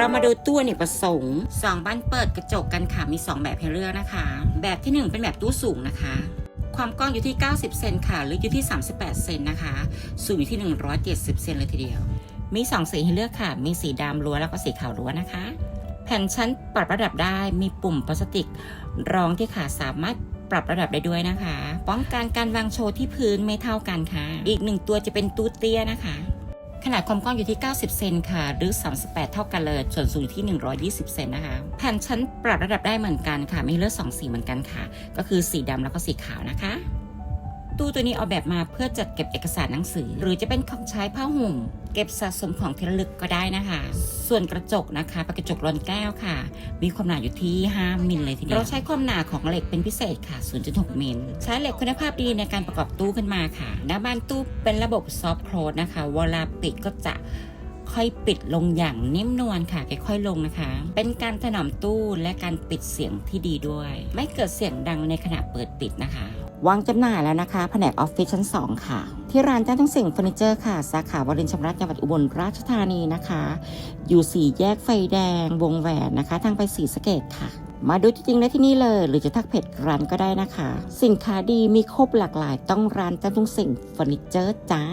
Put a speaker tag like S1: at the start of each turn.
S1: เรามาดูตู้อเนกประสงค์สองบ้านเปิดกระจกกันค่ะ มี 2 แบบให้เลือกนะคะ แบบที่ 1 เป็นแบบตู้สูงนะคะ ความกว้างอยู่ที่ 90 เซนค่ะลึกออยู่ที่ 38 เซนนะคะ สูงอยู่ที่ 170 เซนเลยทีเดียว มี 2 สีให้เลือกค่ะ มีสีดำล้วนแล้วก็สีขาวล้วนนะคะ แผ่นชั้นปรับระดับได้ มีปุ่มพลาสติก รองที่ขาสามารถปรับระดับได้ด้วยนะคะ ป้องกันการวางโชว์ที่พื้นไม่เท่ากันค่ะ อีกหนึ่งตัวจะเป็นตู้เตี้ยนะคะ นาดความกว้างอยู่ที่ 90 เซนค่ะ หรือ 38 เท่ากันเลย ส่วนสูงอยู่ที่ 120 เซนนะคะ แผ่นชั้นปรับระดับได้เหมือนกันค่ะ มีเลือก2สีเหมือนกันค่ะ ก็คือสีดำแล้วก็สีขาวนะคะ ตู้ตัวนี้ออกแบบมาเพื่อจัดเก็บเอกสารหนังสือ หรือจะเป็นของใช้ผ้าห่ม เก็บสะสมของที่ระลึกก็ได้นะคะ ส่วนกระจกนะคะเป็นกระจกรอนแก้วค่ะ มีความหนาอยู่ที่ 5 มิลเลยทีเดียวเราใช้ความหนาของเหล็กเป็นพิเศษค่ะ 0.6 มิลใช้เหล็กคุณภาพดีในการประกอบตู้ขึ้นมาค่ะหน้าบ้านตู้เป็นระบบซอฟต์โคลสนะคะเวลาปิดก็จะค่อยปิดลงอย่างนิ่มนวลค่ะค่อยๆลงนะคะ เป็นการถนอมตู้และการปิดเสียงที่ดีด้วย ไม่เกิดเสียงดังในขณะเปิดปิดนะคะ วางจำหน่ายแล้วนะคะแผนกออฟฟิศชั้น 2 ค่ะ ที่ร้านจ้าทั้งสิ่งเฟอร์นิเจอร์ค่ะ สาขาวรินชำราบจังหวัดอุบลราชธานีนะคะอยู่สี่แยกไฟแดง วงแหวนนะคะ ทางไปสีสเกตค่ะ มาดูจริงๆได้ที่นี่เลย หรือจะทักเพจร้านก็ได้นะคะ สินค้าดีมีครบหลากหลาย ต้องร้านจ้าทุงสิ่งเฟอร์นิเจอร์จ้า